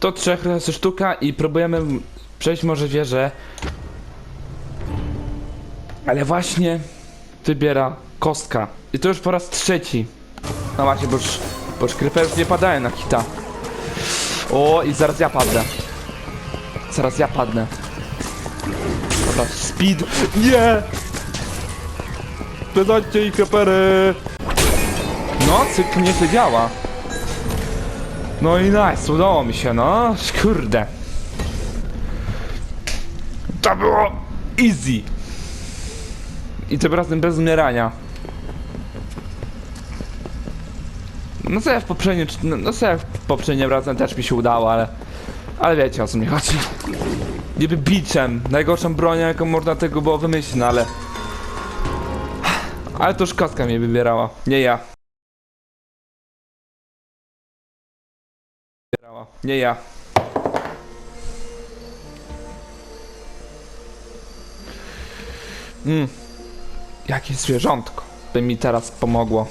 To trzech razy sztuka i próbujemy przejść może wieżę. Ale właśnie wybiera kostka. I to już po raz trzeci. No właśnie, bo już, bo już creeperów nie padają na hita. O, i zaraz ja padnę. Zaraz ja padnę. Dobra, speed. Nie! Dodacie i creepery! No, cykl nie działa. No i nice, udało mi się, no. Kurde. To było easy. I tym razem bez umierania. No co ja w poprzednim, no, no co ja w poprzednim razem też mi się udało, ale... Ale wiecie o co mi chodzi. Niby biczem, najgorszą bronią jaką można tego było wymyślić, no ale... Ale to już kostka mnie wybierała, nie ja. Nie ja. Mmm. Jakie zwierzątko by mi teraz pomogło.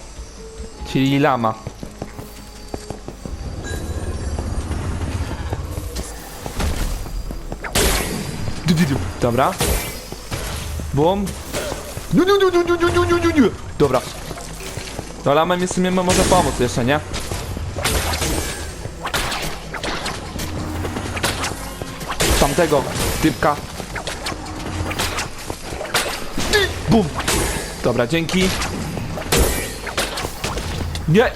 Czyli lama. Dobra. Bum. Dobra. No lama mi w sumie może pomóc jeszcze, nie? Tamtego typka. Bum. Dobra, dzięki. Nie!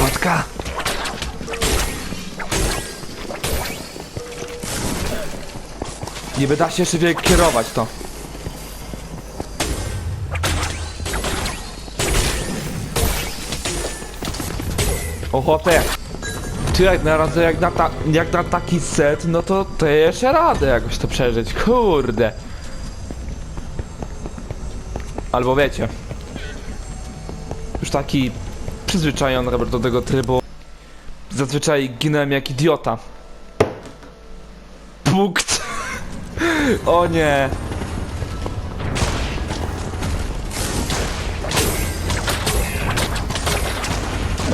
Wodka! Niby da się szybciej kierować to. Ochotę! Czy jak na razie, jak na, ta, jak na taki set, no to, to jeszcze radę jakoś to przeżyć, kurde. Albo wiecie, już taki przyzwyczajony Robert do tego trybu. Zazwyczaj ginąłem jak idiota. Punkt. o nie.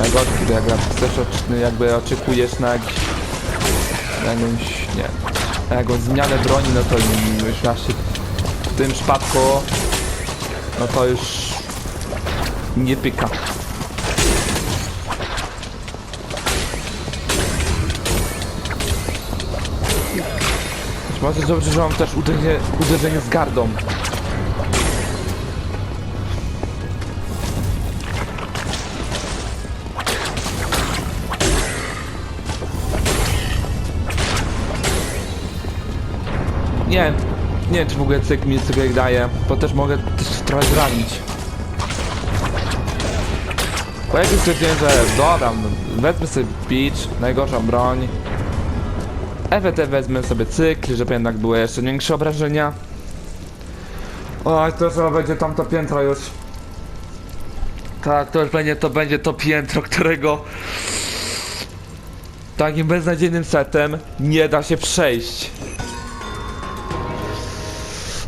Jak też oczy- jakby oczekujesz na na jakąś, nie, na jakąś zmianę broni, no to już właśnie w tym przypadku, no to już nie pyka. Może dobrze, że mam też uderzenie, uderzenie z gardą. Nie nie wiem czy w ogóle cykl mi cokolwiek daje, bo też mogę też trochę zranić. Bo jak już stwierdziłem, że no, wezmę sobie beach, najgorsza broń. EWT wezmę sobie cykl, żeby jednak były jeszcze większe obrażenia. Oj, to chyba będzie tamto piętro już. Tak, to już będzie, to będzie to piętro, którego takim beznadziejnym setem nie da się przejść.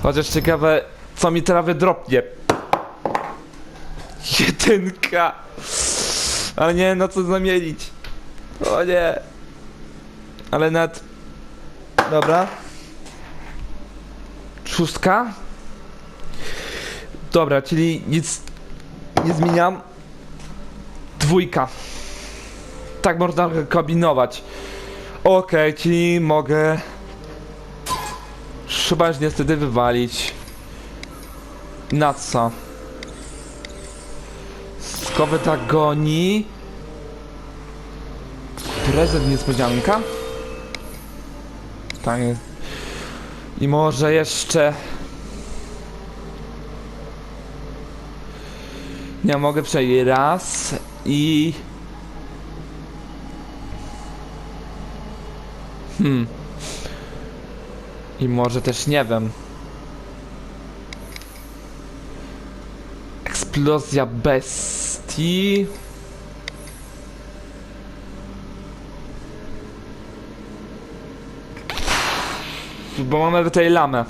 Chociaż ciekawe, co mi teraz wydropnie. Jedynka. Ale nie, no co zamienić. O nie. Ale nad... Dobra. Szóstka. Dobra, czyli nic nie zmieniam. Dwójka. Tak można kombinować. Okej, czyli mogę... Chyba już niestety wywalić. Na co? Skowy tak goni. Prezent niespodzianka? Tak jest. I może jeszcze... Nie mogę przejść raz i... Hmm. I może też nie wiem. Eksplozja bestii. Bo mamy tutaj lamę.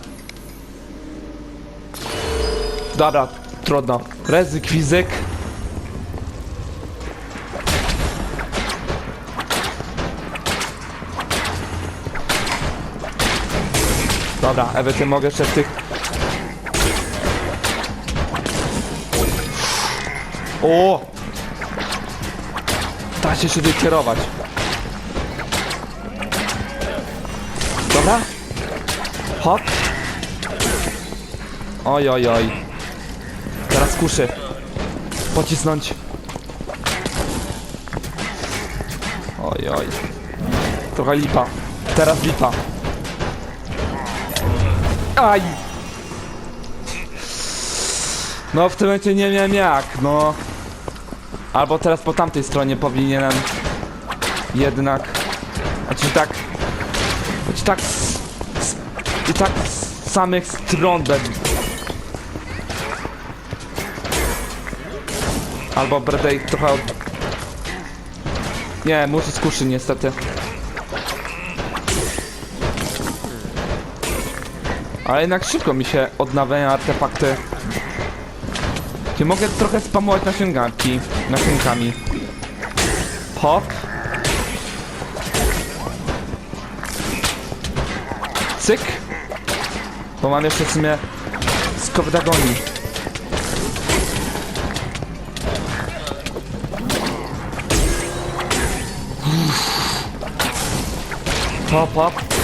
Dobra, trudno. Rezy, kwizyk. Dobra, ty mogę jeszcze w tych... O! Da się się wykierować. Dobra? Hop. Oj, oj, oj. Teraz kuszy. Pocisnąć. Oj, oj. Trochę lipa. Teraz lipa. Aj! No w tym momencie nie wiem jak, no. Albo teraz po tamtej stronie powinienem jednak. Znaczy tak. Znaczy tak. Z, I tak z samych stron będę. Albo będę ich trochę. Nie, muszę skuszy niestety. Ale jednak szybko mi się odnawiają artefakty. Gdzie mogę trochę spamować nasiąganki, nasionkami. Hop. Cyk. Bo mam jeszcze w sumie skowdagonii. Hop, hop.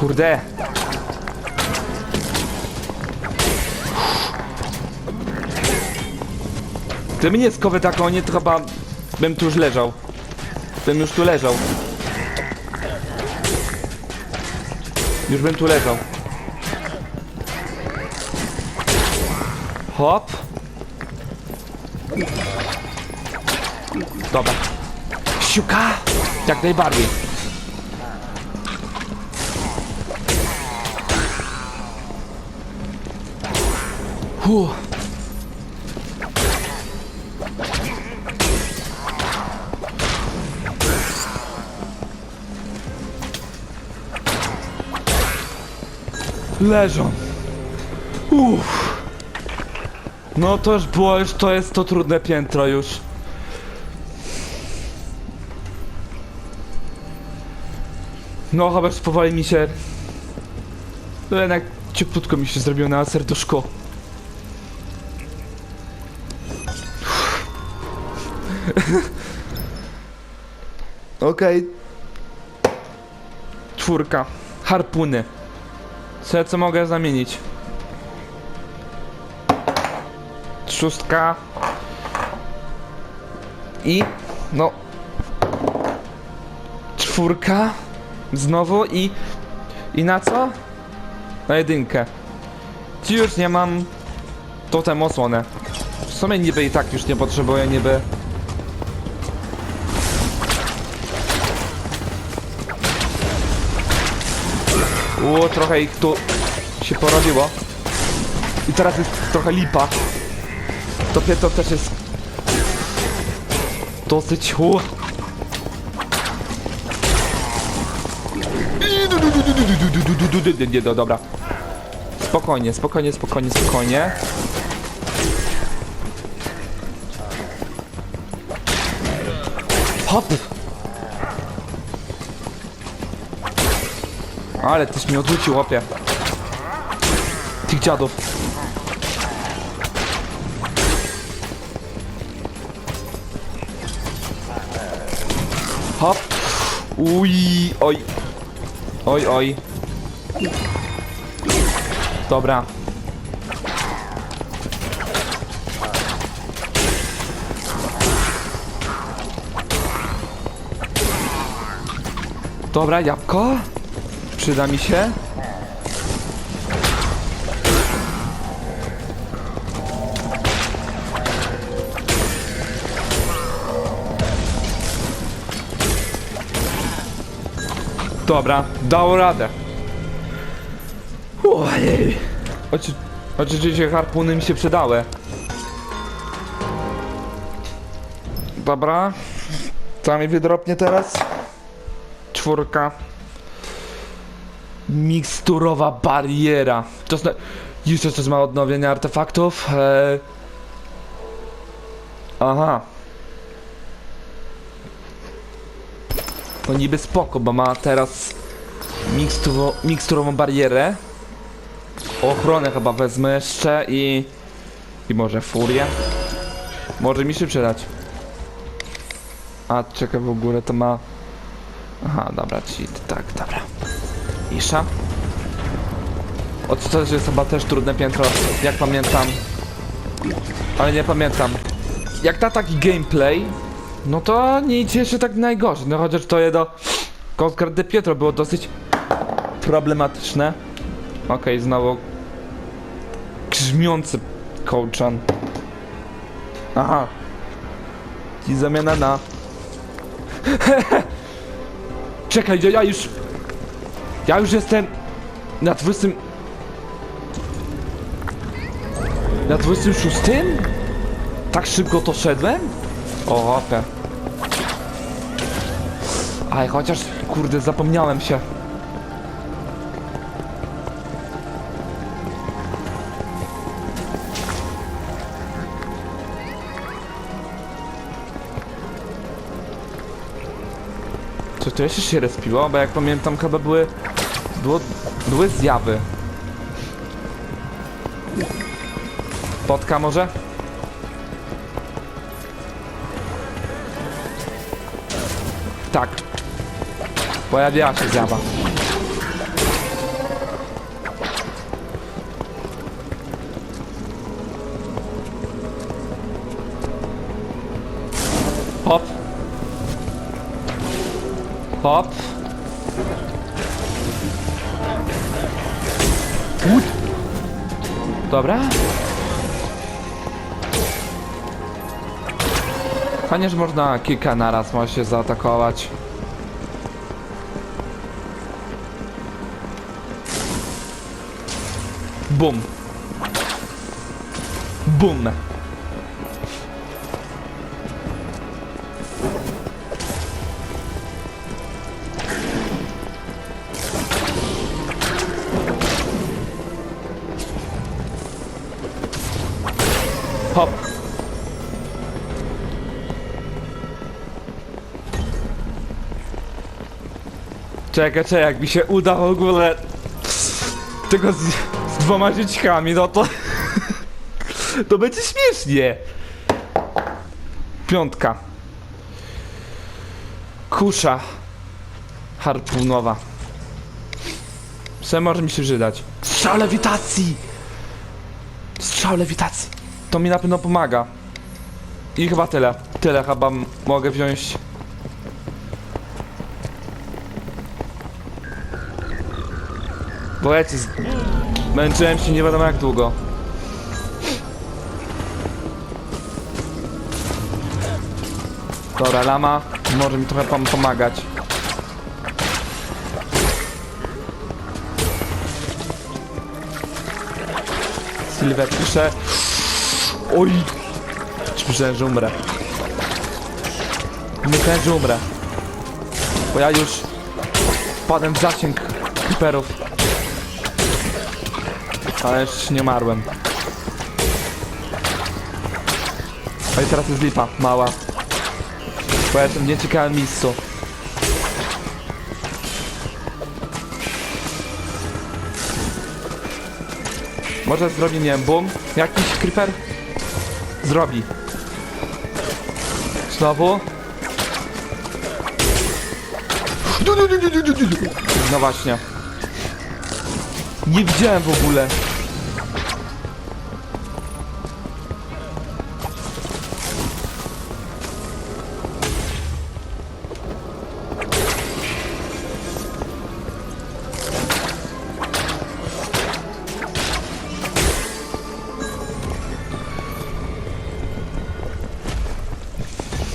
Kurde. Gdyby nie skowy taką, nie chyba bym tu już leżał. Bym już tu leżał. Już bym tu leżał. Hop. Dobra. Siuka! Jak najbardziej. Huh. Leżą. Uff. No to już było, już to jest to trudne piętro już. No chyba już powoli mi się... Jednak cieplutko mi się zrobiło na serduszko. Okej. Czwórka. Harpuny. Co, co mogę zamienić? Szóstka. I... No... Czwórka. Znowu i... I na co? Na jedynkę. Ci już nie mam... Totem osłonę. W sumie niby i tak już nie potrzebuję niby... Uuu, trochę ich tu się porobiło. I teraz jest trochę lipa. To piętro też jest dosyć u. Nie, no dobra. Spokojnie, spokojnie, spokojnie, spokojnie. Hop! Ale tyś mi odrzucił, łapie. Tych dziadów. Hop. Uj, oj. Oj, oj. Dobra. Dobra, jabłko. Przyda mi się. Dobra, dało radę. Ojej. Oczy, oczywiście harpuny mi się przydały. Dobra. Co mi wydropnie teraz? Czwórka. Miksturowa bariera. To zna... Jeszcze coś ma odnowienie artefaktów. Eee... Aha. To niby spoko, bo ma teraz Miksturo, miksturową barierę. Ochronę chyba wezmę jeszcze i... I może furię. Może mi się przydać. A, czekaj, w ogóle to ma... Aha, dobra, cheat, tak, dobra. Isza. O, to też jest chyba też trudne piętro, jak pamiętam. Ale nie pamiętam. Jak na taki gameplay, no to nie idzie się tak najgorzej. No chociaż to jedno... De Pietro było dosyć problematyczne. Okej, znowu grzmiący kołczan. Aha. I zamiana na... Czekaj, ja już... Ja już jestem na 20... Na 26? Tak szybko to szedłem? O, hopę. Aj, chociaż, kurde, zapomniałem się. Czy to jeszcze się respiło? Bo jak pamiętam chyba były... Były zjawy. Potka może? Tak. Pojawiła się zjawa. Hop. Hop. Ud. Dobra. Fajnie, że można kilka naraz może się zaatakować. Bum. Bum. Czekaj, czekaj, jak mi się uda w ogóle tylko z, z dwoma dzieciakami, no to to będzie śmiesznie. Piątka. Kusza harpunowa. Co może mi się przydać? Strzał lewitacji! Strzał lewitacji. To mi na pewno pomaga. I chyba tyle. Tyle chyba mogę wziąć. Bo ja cię z... męczyłem się nie wiadomo jak długo. Dobra, lama może mi trochę pom pomagać. Sylwet pisze. Oj! Myślałem, że umrę. Że umrę. Bo ja już wpadłem w zasięg creeperów. Ale jeszcze nie umarłem. I teraz jest lipa, mała. Bo ja jestem w nieciekawym miejscu. Może zrobi, nie wiem, boom? Jakiś creeper? Zrobi. Znowu? No właśnie. Nie widziałem w ogóle.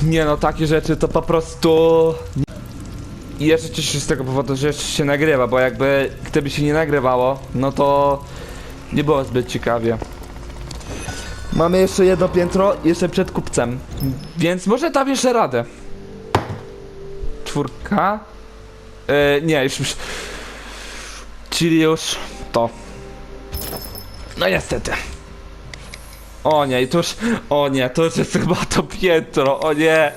Nie no, takie rzeczy to po prostu... I jeszcze cieszę się z tego powodu, że jeszcze się nagrywa, bo jakby gdyby się nie nagrywało, no to nie było zbyt ciekawie. Mamy jeszcze jedno piętro, jeszcze przed kupcem, więc może dam jeszcze radę. Czwórka? E, nie, już, już. Czyli już to. No niestety. O nie, i to już, o nie, to już jest chyba to piętro, o nie.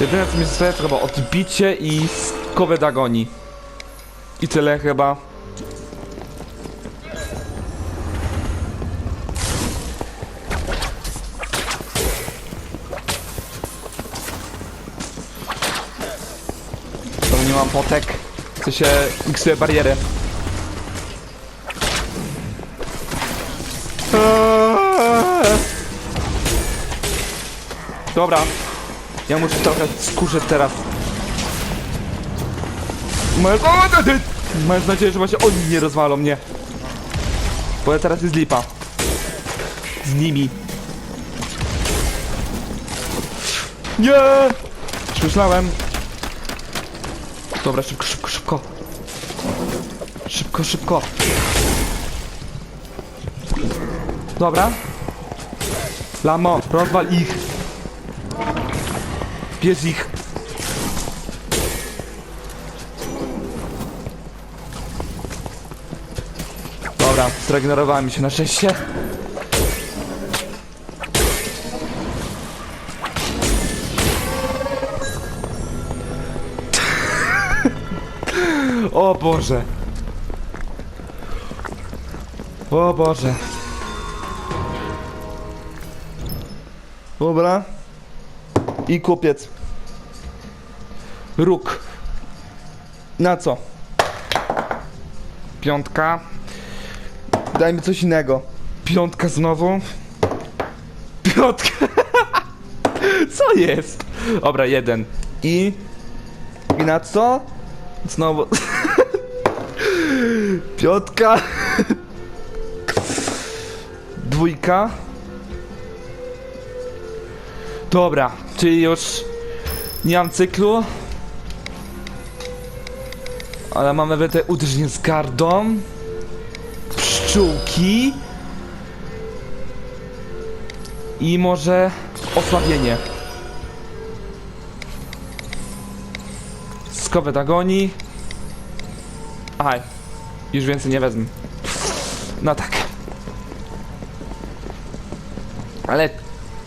Jedyne co mi zostaje to chyba odbicie i skowe dagoni. I tyle chyba. To nie mam potek. Chcę się miksuję barierę. Dobra. Ja muszę trochę skurzyć teraz. Mam nadzieję, że właśnie oni nie rozwalą mnie. Bo teraz jest lipa. Z nimi. Nie! Myślałem. Dobra, szybko, szybko, szybko. Szybko, szybko. Dobra. Lamo, rozwal ich. Bierz ich. Dobra, zregenerowałem się na szczęście. O Boże. O Boże. Dobra. I kupiec. Róg. Na co? Piątka. Dajmy coś innego. Piątka znowu. Piątka. Co jest? Dobra, jeden. I... I na co? Znowu... Piątka. Dwójka. Dobra, czyli już nie mam cyklu. Ale mamy wetę uderzenie z gardą. Pszczółki. I może osłabienie. Skowet agonii. Aha, już więcej nie wezmę. No tak. Ale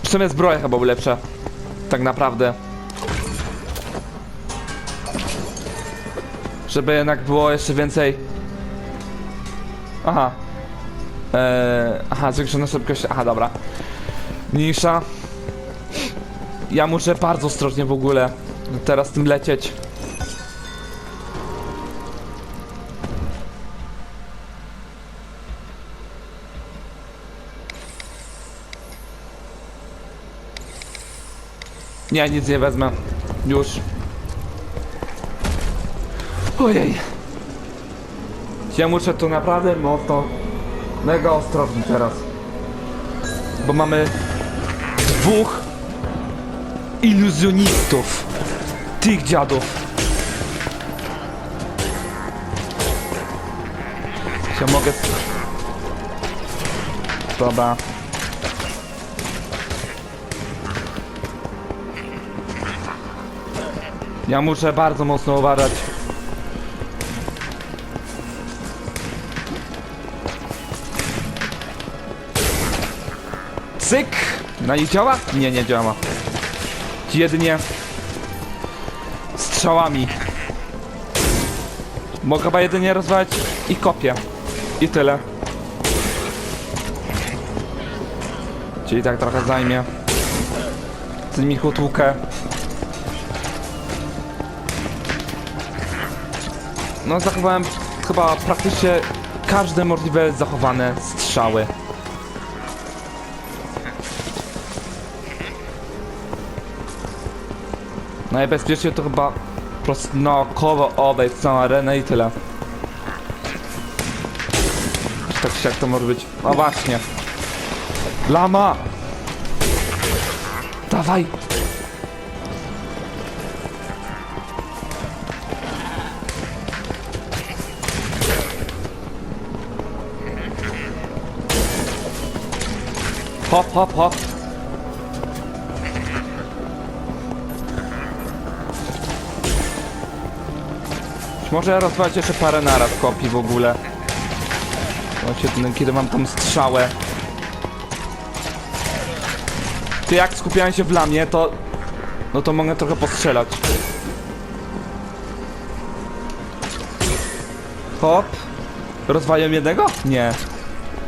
w sumie zbroja chyba ulepsza. Tak naprawdę. Żeby jednak było jeszcze więcej. Aha. Eee, aha, zwiększona szybkość. Aha, dobra. Mniejsza. Ja muszę bardzo ostrożnie w ogóle teraz tym lecieć. Nie, nic nie wezmę. Już. Ojej. Ja muszę tu naprawdę mocno, mega ostrożnie teraz. Bo mamy dwóch iluzjonistów. Tych dziadów. Ja mogę... Dobra. Ja muszę bardzo mocno uważać. Cyk! Na nich działa? Nie, nie działa. Jedynie strzałami. Mogę chyba jedynie rozwalać i kopię. I tyle. Czyli tak trochę zajmie. Z nimi hutłukę. No zachowałem chyba praktycznie każde możliwe zachowane strzały. Najbezpieczniej to chyba po prostu naokoło obejść całą arenę i tyle. Tak się jak to może być? No właśnie. Lama! Dawaj! Hop, hop, hop. Może rozwalić jeszcze parę naraz kopii w ogóle? Właśnie, kiedy mam tą strzałę. Ty jak skupiałem się w lamie, to... No to mogę trochę postrzelać. Hop. Rozwaliłem jednego? Nie.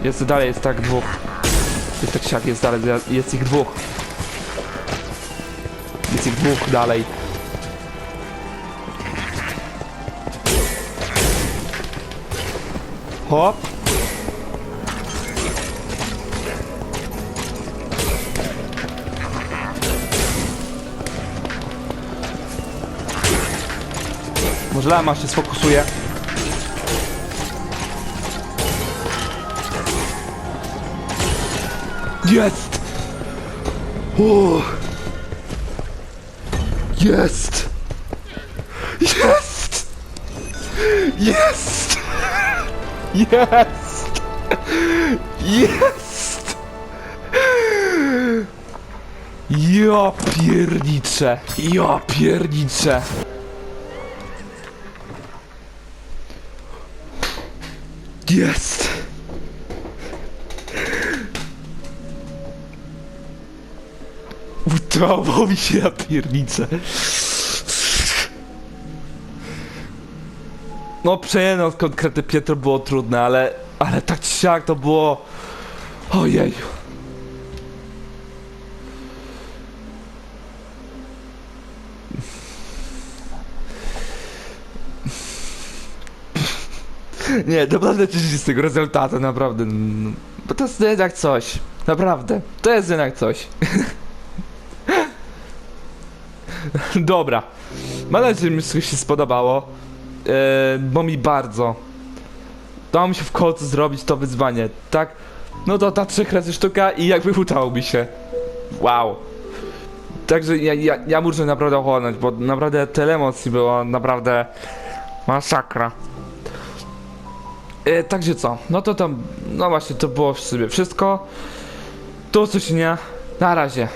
Jest dalej, jest tak dwóch. Jest tak siak, jest dalej, jest ich dwóch. Jest ich dwóch dalej. Hop. Może lama się sfokusuje. Jest! O! Jest! Jest! Jest! Jest! Jest! Ja pierniczę! Ja pierniczę! Jest! Udało mi się, ja piernicę. No przejęło konkretne Pietro było trudne, ale... Ale tak czy siak to było... Ojej. Nie, naprawdę cieszę się z tego rezultatu, naprawdę. no, Bo to jest jednak coś. Naprawdę. To jest jednak coś. Dobra. Mam nadzieję, że mi się spodobało. E, bo mi bardzo. Dało mi się w końcu zrobić to wyzwanie, tak? No to ta trzech razy sztuka i jakby udało mi się. Wow. Także ja, ja, ja muszę naprawdę ochłonąć, bo naprawdę tyle emocji było, naprawdę masakra. E, także co? No to tam, no właśnie, to było w sobie wszystko. Coś nie. Na razie.